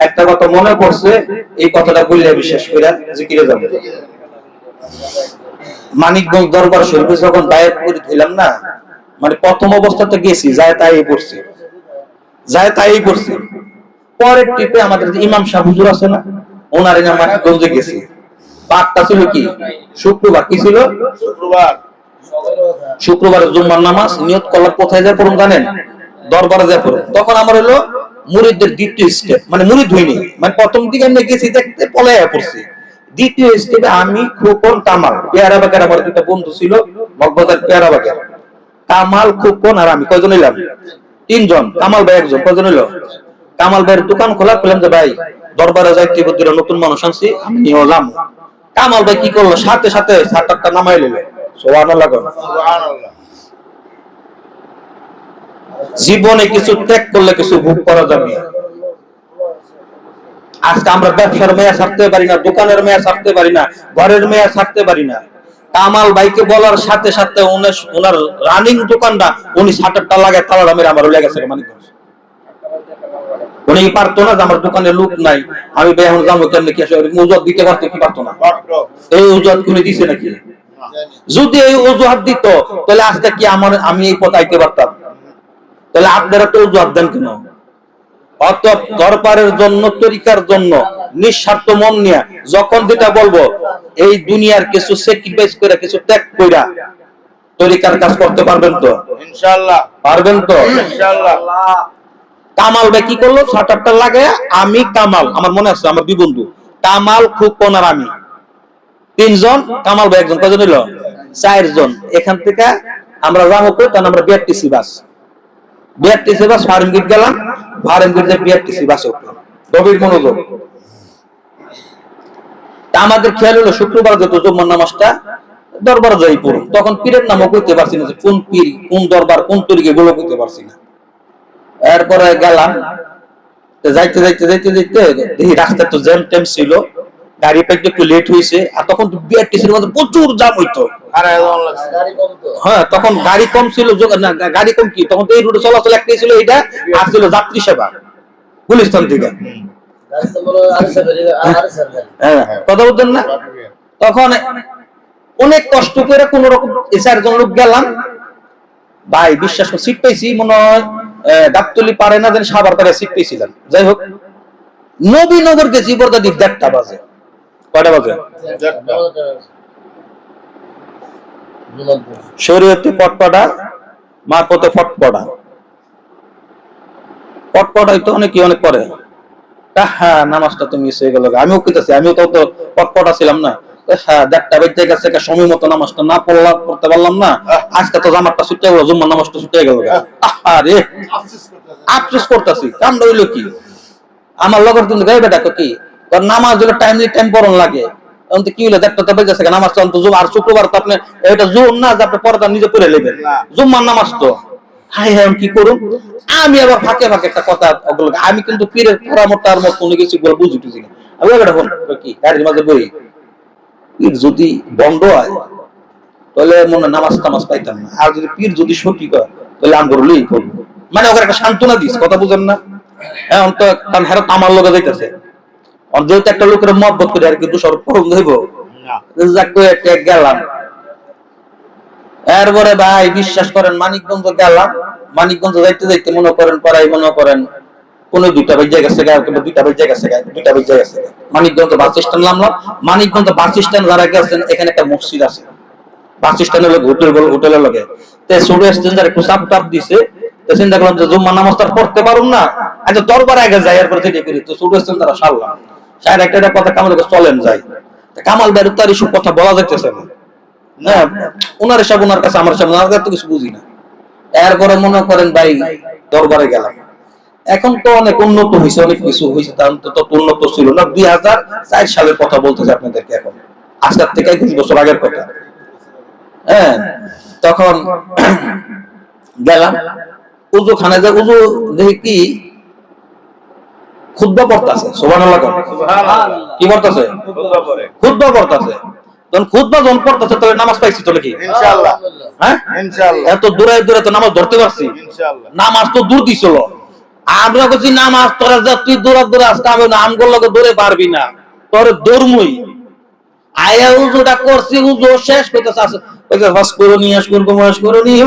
একটা কথা মনে পড়ছে এই কথাটা বললে বিশ্বাস করে জিকিরে যাব। মানিকগঞ্জ দরবার শরীফে যখন বায়াত করে দিলাম না মানে প্রথম অবস্থাতে গেছি যায় তাই পড়ছি যায় তাই পড়ছি পরের ট্রিপে আমাদের ইমাম সাহেব হুজুর আছে না ওনার এনে মানিকগঞ্জে গেছি। বারটা ছিল কি? শুক্রবার। কি ছিল? শুক্রবার। শুক্রবার জুম্মার নামাজ নিয়ত করলাম কোথায় যায় পড়ুন জানেন? দরবারে যায় পড়ুন। তখন আমার হলো মুরিদদের দ্বিতীয় স্টেপ মানে মুরিদ হইনি মানে প্রথম দিকে আমি গেছি দেখতে পলাইয়া পড়ছি। দ্বিতীয় স্টেপে আমি খুকন, কামাল, পেয়ারা বাগের আমার দুটা বন্ধু ছিল, মগবাজার পেয়ারা বাগের। কামাল, খুকন আর আমি, কয়জন এলাম তিনজন, কামাল ভাই একজন, কয়জন এলো কামাল ভাইয়ের দোকান খোলা পেলাম যে ভাই, দরবারে যাইতে বুদ্ধিরা নতুন মানুষ আনছি, আমি নিয়ে যাম কামাল ভাই কি করল? সাথে সাথে সাত, আটটা নামাই নিলে সোহান সুবহানাল্লাহ। জীবনে কিছু ত্যাগ করলে কিছু ভোগ করা যাবে। আজকে আমরা ব্যবসার মেয়া ছাড়তে পারি না দোকানের মেয়া ছাড়তে পারি না ঘরের মেয়া ছাড়তে পারি না। কামাল ভাইকে বলার সাথে সাথে ওনার রানিং দোকানটা উনি শাটারটা লাগে তালা মেরে আমার লেগেছে মানিকগঞ্জ। উনি পারতো না যে আমার দোকানে লোক নাই আমি ভাই এখন যাব কেমনে কি আসে? উজত দিতে পারতো কি পারতো না? এই উজত কোনে দিছে নাকি? যদি এই অজুহাত দিত তাহলে আজকে কি আমার আমি এই পথ আইতে পারতাম? তাহলে আপনারা তো অজুহাত দেন কেন? অত দরবারের জন্য তরিকার জন্য নিঃস্বার্থ মন নিয়ে যখন যেটা বলব এই দুনিয়ার কিছু স্যাক্রিফাইস করে কিছু ত্যাগ কইরা তরিকার কাজ করতে পারবেন তো? ইনশাআল্লাহ। পারবেন তো? ইনশাআল্লাহ। কামাল ভাই কি করল? শাটারটা লাগে আমি কামাল আমার মনে আছে আমার দুই বন্ধু। কামাল খুকন আর আমি। তিনজন কামাল ভাই একজন কজন হইল? চারজন। এখান থেকে আমরা কই? তখন আমরা BRTC bus BRTC bus Farmgate গেলাম ফার্মগেট যে বিআরটিসি বাসে উঠলাম গভীর মনোযোগ। তা আমাদের খেয়াল হলো শুক্রবার যত জুম্মার নামাজটা দরবার পড়ুন তখন পীরের নামও কইতে পারছি না যে কোন পীর, কোন দরবার, কোন তরিকে গুলো কইতে পারছি না। এরপরে গেলাম। যাইতে যাইতে যাইতে যাইতে, দেখি রাস্তা তো জ্যাম ট্যাম ছিল। গাড়ি পাইতে একটু লেট হয়েছে আর তখন বিআরটিসির মধ্যে প্রচুর জাম হইতো। আরে এমন লাগছে। হ্যাঁ তখন গাড়ি কম ছিল না, গাড়ি কম কি? তখন তো এই রুটে চলাচল একটাই ছিল এটা আর ছিল যাত্রী সেবা গুলিস্তান থেকে। হ্যাঁ কথা বলতেন না? তখন অনেক কষ্ট করে কোন রকম চারজন লোক গেলাম। ভাই বিশ্বাস করে সিট পাইছি মনে হয় গাবতলি পারে না যেন সাবার পারে সিট পেয়েছিলাম যাই হোক নবীনগর গেছি বর্দা দিক দেড়টা বাজে। কয়টা বাজে? শরীয়তে পটপটা ফটপটা। পটপটাই তো অনেকে অনেক করে। হ্যাঁ নামাজটা তো মিস হয়ে গেল। আমিও কইতাছি আমিও তো তো পটপটা ছিলাম না। হ্যাঁ দেড়টা বেজে গেছে সময় মতো নামাজটা না পড়লাম পড়তে পারলাম না। আজকে তো জামাতটা ছুটে গেল জুম্মার নামাজটা ছুটে গেল। আরে আফসোস করতেছি। কামটা হইল কি? আমার লগর কিন্তু গাই বেটা কো? নামাজ হলে টাইমলি টাইম পড়ন লাগে। তো কি হলো দেখতে তো বেজেছে নামাজ তো আর শুক্রবার তো আপনি এটা জোর না যে আপনি নিজে নেবেন। জুম্মার নামাজ তো। হাই আমি কি করুন আমি আবার ফাঁকে ফাঁকে একটা কথা আমি কিন্তু পীরের মতো কোনো কিছু গুলো বুঝি টুঝি না। আমি ফোন কি গাড়ির মাঝে বই। পীর যদি বন্ধ হয় তাহলে মনে হয় নামাজ টামাজ পাইতাম না। আর যদি পীর যদি সঠিক হয় তাহলে আমি করলেই করব মানে ওকে একটা সান্ত্বনা দিস কথা বুঝেন না? হ্যাঁ তো কারণ হেরত আমার লোকে যাইতেছে। যেহেতু একটা লোকের মহব্বত করে আর কি গেলাম। এরপরে ভাই বিশ্বাস করেন মানিকগঞ্জ গেলাম। মানিকগঞ্জ যাইতে যাইতে মনে করেন পড়াই মনে করেন কোন দুইটা বেজে গেছে গা কিংবা দুইটা বেজে গেছে গা দুইটা বেজে গেছে। মানিকগঞ্জ বাস স্ট্যান্ড নামলাম। মানিকগঞ্জ বাস স্ট্যান্ড যারা গেছেন এখানে একটা মসজিদ আছে। বাস স্ট্যান্ডের লোক হোটেল হোটেলের লগে। তে স্ট্যান্ডার একটু চাপ টাপ দিছে তো চিন্তা করলাম যে জুম্মা নামাজ তো আর পড়তে পারুম না। আচ্ছা দরবার আগে যাই এরপর থেকে করি। তো স্ট্যান্ডার সারলাম। সাহেব একটা একটা কথা কামাল চলেন যাই। তা কামাল বাইরে তার এসব কথা বলা যাইতেছে না। হ্যাঁ ওনার সব ওনার কাছে, আমার সব ওনার কাছে তো কিছু বুঝি না। এরপরে মনে করেন ভাই, দরবারে গেলাম। এখন তো অনেক উন্নত হয়েছে অনেক কিছু হয়েছে তার তো তত উন্নত ছিল না। দুই হাজার চার সালের কথা বলতেছে আপনাদেরকে এখন। আজকের থেকে একুশ বছর আগের কথা। হ্যাঁ তখন গেলাম। উজু খানে যে উজু দেখি কি পড়তাছে সোবান কি পড়তাছে? খুতবা পরে পড়তাছে। তখন খুদ্া যখন পড়তাছে তাহলে নামাজ পাইছি তো কি হ্যাঁ? এত দূরে দূরে তো নামাজ ধরতে পারছি। নামাজ তো দূর দিছিল আমরা বলছি নামাজ তোরা যা তুই দৌড়া দৌড়া আসতে হবে না আমগুলো দৌড়ে পারবি না। তোর দৌড়মই। আয়া উজুটা করছি উজু শেষ করতেছে আসে করো নিয়ে আস করব করো নিয়ে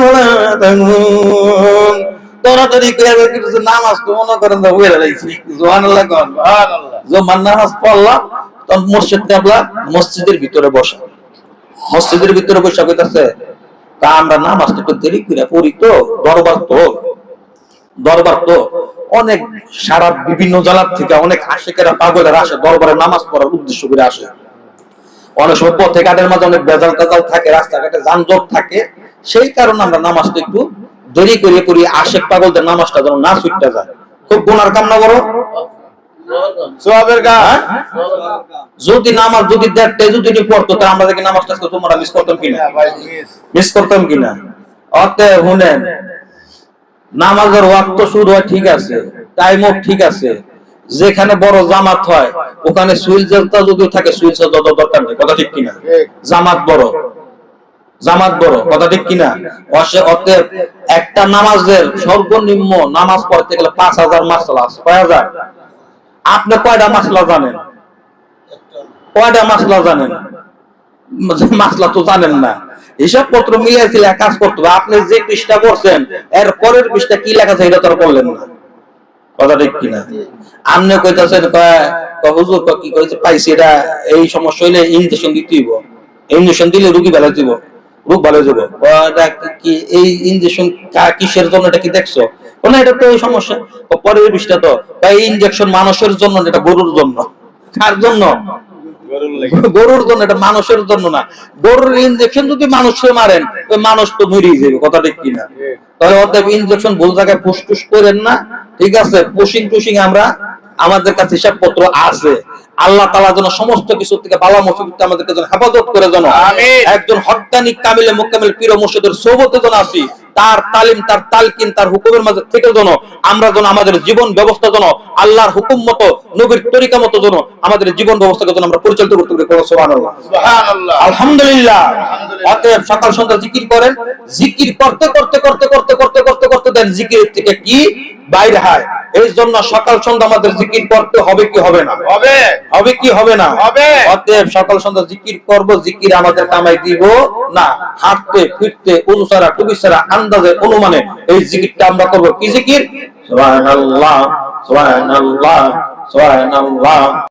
দরবার তো। অনেক সারা বিভিন্ন জেলার থেকে অনেক আশেকেরা পাগলেরা আসে, দরবারে নামাজ পড়ার উদ্দেশ্য করে আসে। অনেক সময় পথে ঘাটের মাঝে অনেক বেজাল থাকে, রাস্তাঘাটে যানজট থাকে, সেই কারণে আমরা নামাজটা একটু দেরি করে পড়ি আশেক পাগলদের নামাজটা যেন না ছুটতে যায়। খুব গুনার কামনা করো? যদি নামাজ যদি দেড়টায় যদি পড়তো তা আমরা দেখি নামাজটা তোমরা মিস করতাম কিনা? হ্যাঁ, মিস মিস করতাম কিনা? শুনেন নামাজের ওয়াক্ত শুরু হয় ঠিক আছে টাইমও ঠিক আছে। যেখানে বড় জামাত হয় ওখানে সুইল যদি থাকে সুইল দরকার নেই কথা ঠিক কিনা। জামাত বড়। জামাত বড়, কথা ঠিক কিনা? অতএব একটা নামাজের সর্বনিম্ন নামাজ পড়তে গেলে পাঁচ হাজার মাসলা আছে, কয় হাজার? আপনি কয়টা মাসলা জানেন? কয়টা মাসলা জানেন? মাসলা তো জানেন না। হিসাব পত্র মিলিয়েছিল কাজ করতে হবে, আপনি যে পৃষ্ঠা করছেন, এর পরের পৃষ্ঠা কি লেখা আছে এটা তো করলেন না। কথা ঠিক কিনা? আপনি কইতাছেন হুজুর কি কইছে? পাইছি এটা, এই সমস্যা হইলে ইনজেকশন দিতে হইব ইনজেকশন দিলে রোগী ভালো দিব রোগ ভালো যাব। কয় এটা কি এই ইনজেকশন কিসের জন্য এটা কি দেখছ? না এটা তো এই সমস্যা। পরের পৃষ্ঠা তো। এই ইনজেকশন মানুষের জন্য এটা গরুর জন্য। কার জন্য? গরুর জন্য এটা মানুষের জন্য না। গরুর ইনজেকশন যদি মানুষকে মারেন ওই মানুষ তো মরিয়ে যাবে কথা ঠিক কিনা। তাহলে অতএব ইনজেকশন ভুল জায়গায় ফুসটুস করেন না। ঠিক আছে? পুশিং টুশিং আমরা আমাদের কাছে হিসাব পত্র আছে। আল্লাহ তালা যেন সমস্ত কিছু থেকে বালা মুসিবত আমাদেরকে যেন হেফাজত করে যেন একজন হকানিক কামিলে মোকামিল পীর মুর্শিদের সোবতে যেন আসি তার তালিম তার তালকিন তার হুকুমের মাঝে থেকে যেন আমরা যেন আমাদের জীবন ব্যবস্থা যেন আল্লাহর হুকুম মতো নবীর তরিকা মতো যেন আমাদের জীবন ব্যবস্থাকে যেন আমরা পরিচালিত করতে পারি। আলহামদুলিল্লাহ। অতএব সকাল সন্ধ্যা জিকির করেন। জিকির করতে করতে করতে করতে করতে করতে করতে দেন। জিকির থেকে কি? বাইরে হয়। এই জন্য সকাল সন্ধ্যা আমাদের জিকির করতে হবে কি হবে না? হবে। হবে কি হবে না? হবে। অতএব সকাল সন্ধ্যা জিকির করব জিকির আমাদের কামাই দিব না। হাঁটতে ফিরতে অনুসারা ছাড়া আন্দাজে অনুমানে এই জিকিরটা আমরা করব। কি জিকির? সুবহানাল্লাহ সুবহানাল্লাহ সুবহানাল্লাহ।